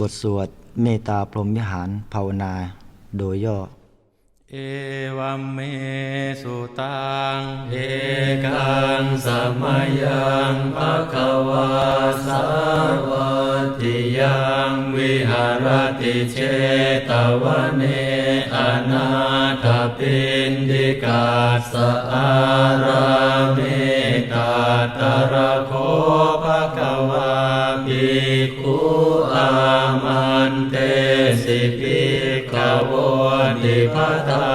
บทสวดเมตตาพรหมวิหารภาวนา โดยย่อ เอวัมเมสุตัง เอกังสมยังภะคะวาสาวติยังวิหารติเชตวเนอนาถปินดิกาสอาราเมตาตระ ติ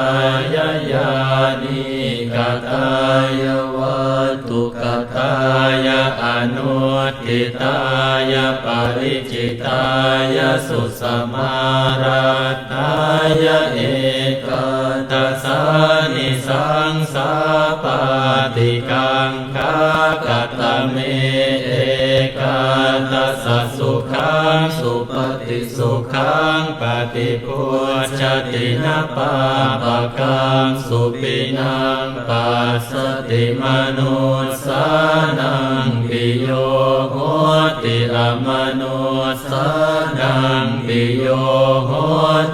ายายานิกตายาวัตุกตายาอนุติตายาปริจิตายาสุสมาราตาย เอกาตัสสุขังสุปฏิสุขังปฏิพุชตินาปาปะกังสุปินังปัสสติมนุสานังปิโยโหติอมนุสานังปิโยโห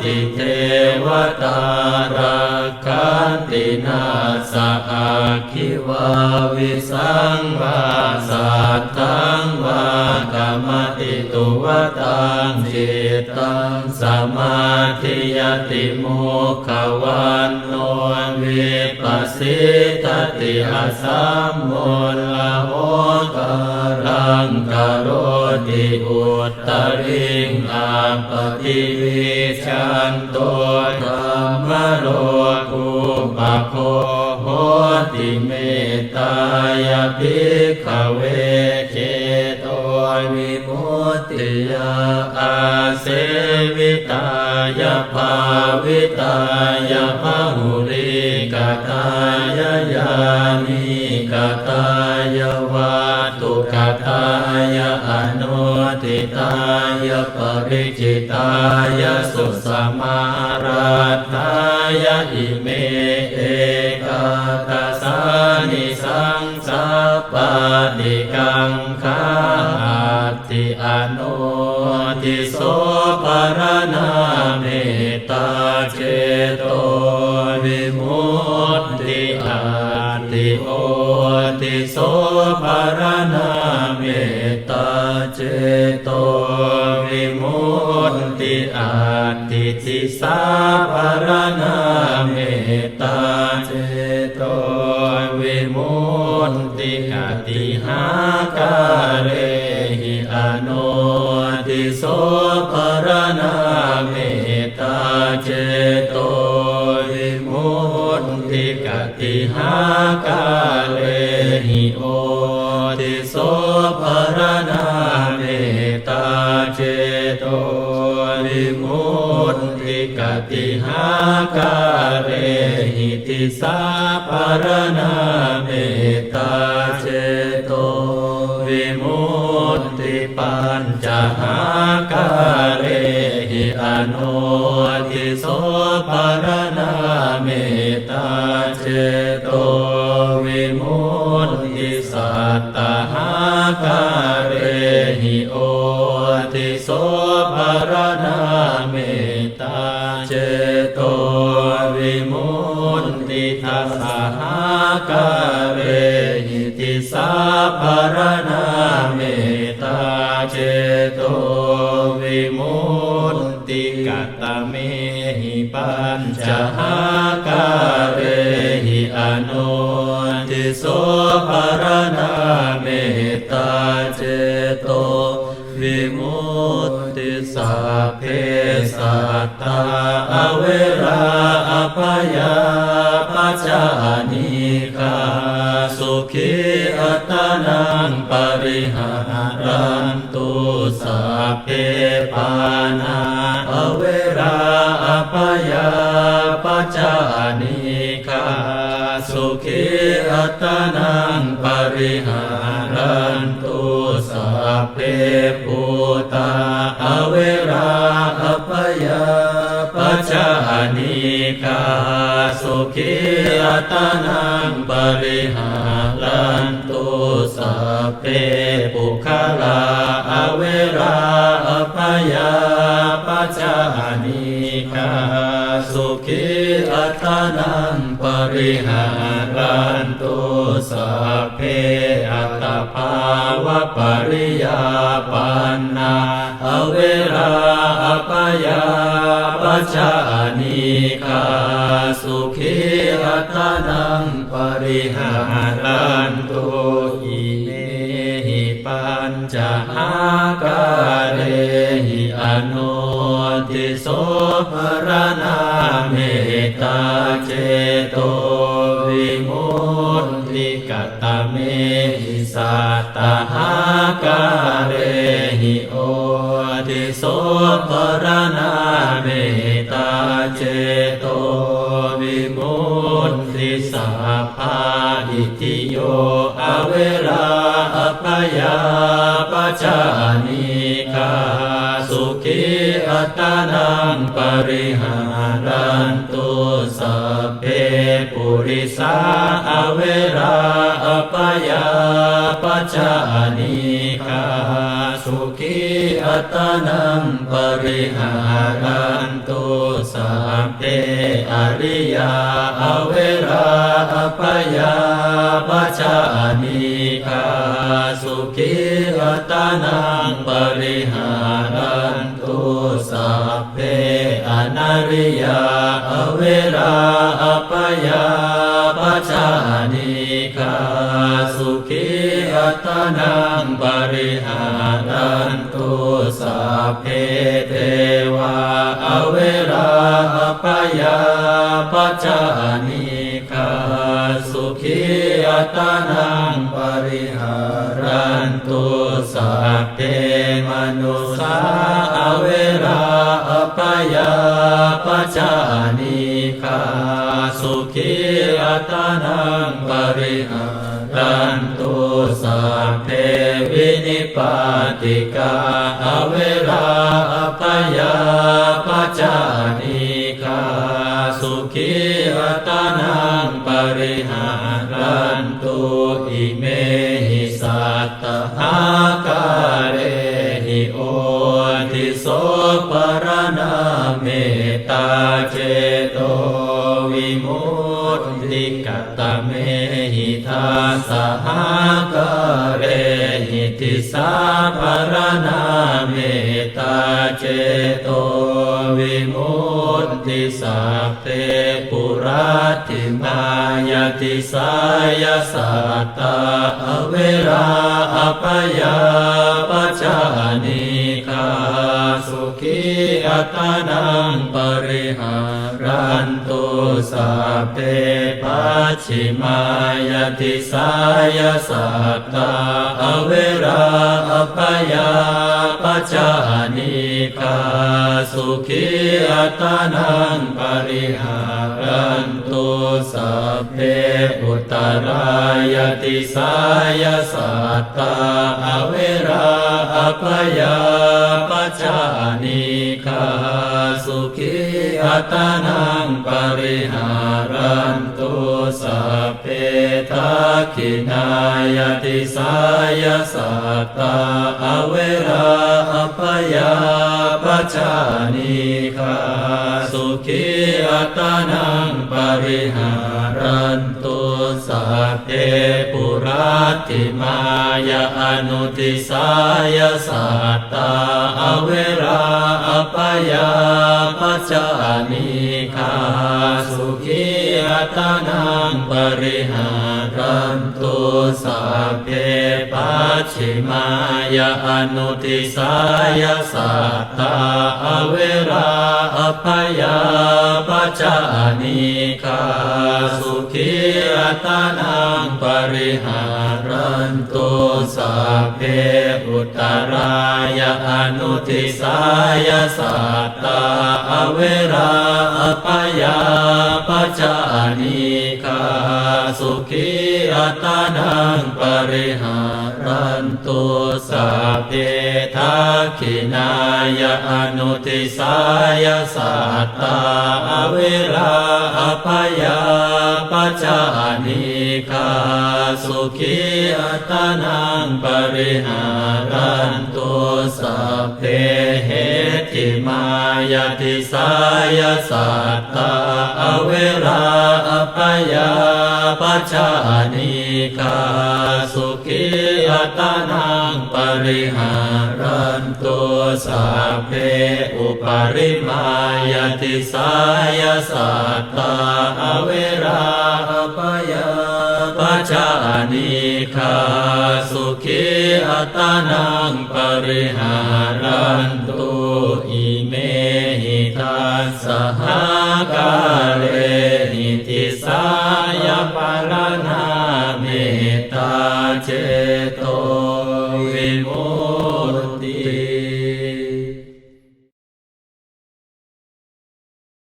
ติเทวตาราคันตินาสะอาคิวาวิสังวา ตังสมาธิยติโมขวันโนวิปัสสิตติอาสัมโมลโหกรังกโรติอุตตริงอาปฏิวิชันโตธรรมโลกุปะโคโหติเมตายาภิกขเว วิมุตติยาอาเสวิตายาภาวิตายาภาหุริกตายายานิกตายาวาตุกตายาอนุทิตายาปริจิตายาสุสมาราตายาอิเมเอ เจโตวิมุตติอาติทิสาปรณาเมตตาเจโตวิมุตติกติหาการเรหิอนุติโสปรณาเมตตาเจโตวิมุตติกติหาการเรหิโอ ติหาการเรหิติสาปรณาเมตตาเจโตวิมุตติปัญจหาการเรหิอนุติโสปรณาเมตตาเจโตวิมุตติสัตตหาการเรหิโอติโสปรณาเมต กาเรหิติสาปรณาเมตตาเจโตวิมุตติกัตตะเมหิปัญจหากาเรหิอนุติโสปรณาเมตตาเจโต เพสัตตาอเวราอภยาปัจจานิกาสุขีอัตตานังปริหารันตุสัพเพปานาอเวปยาปัจจานิคาสุขีอัตนังปริหารันตุสัพเพปุตตา นิคาสุขีอัตนังปริหารันตุสัพเพปุคลาอเวราอภยาปัจจานิคาสุขีอัตนังปริหารันตุสัพเพอัตภาวะปริยาปันนาอเวราอภยา ปัจานิคาสุขีอัตนังปริหารันตุอิเมหิปัญจหาการเรหิอนุติโสภรณาเมตตาเจโตวิมุตติกตเมหิสัตตหาการเรหิโอติโสภรณาเม สัพพาอิติโยอเวราอภยาปัจจานิคาสุขีอัตนังปริหารันตุสัพเพปุริสาอเวราอภยาปัจจานิคา อัตนังปริหารันตุสัพเพอริยาอเวราอภยาปัจจานิคาสุขีอัตนังปริหารันตุสัพเพอนาริยาอเวราอภยาปัจจานิคาสุขีอัตนังปริหาร เพเทวาอเวราอภยาปัจจานิคาสุขีอัตนังปริหารันตุสัพเพมนุสาอเวราอภยาปัจจานิคาสุขีอัตนังปริหารันตุสัพเพ ปาติกาอเวราอภยาปัจานิคาสุขีอัตนังปริหารันตุอิเมหิสัตตหาการเรหิโอติโสปรณาเมตตาเจ ทาสหการเรหิติสาปรณาเมตตาเจโตวิมุตติสัพเพปุราติมายติสายสัตตาเวราอภยาปัจจานิคาสุขีอัตนังปริหา รันตุสัพเพปัจฉิมายติสายสัตตาอเวราอภยาปัจจานิคาสุขีอัตนังปริหารันตุสัพเพอุตตรายติสายสัตตาอเวราอภยาปัจจานิคา ขีอัตนังปริหารันตุสัพเพทักขินายติสายสัตตาอเวราอภยาปัจจานิคาสุขีอัตนังปริหารันต เพปุราติมายาอนุติสายสัตตาอเวราอปยาปัจจานิคาสุขีอัตนังปริหา รันตุสัพเพปัจฉิมายาอนุติสายสัตตาอเวราอภยาปัจจานิคาสุขีอัตนังปริหารันตุสัพเพอุตตรายาอนุติสายสัตตาอเวราปยาปัจจานิกาสุขีอัตานังปริหารันตุสัพเพทักขินายะอนุติสายสัตตาอเวราอภยาปัจจานิกาสุขีอัตานังปริหารันตุสัพเพเหตมายติสายสัตตาอเวราอภยาปัจจานิกาสุขีอัตานังปริหารันตุสัพเพอุปริมายติสายสัตตาอเวราอภยาปัจจานิกาสุขีอัตานังปริหารันตุ อิเมหิตัสสหกาเลหิติสายปารณา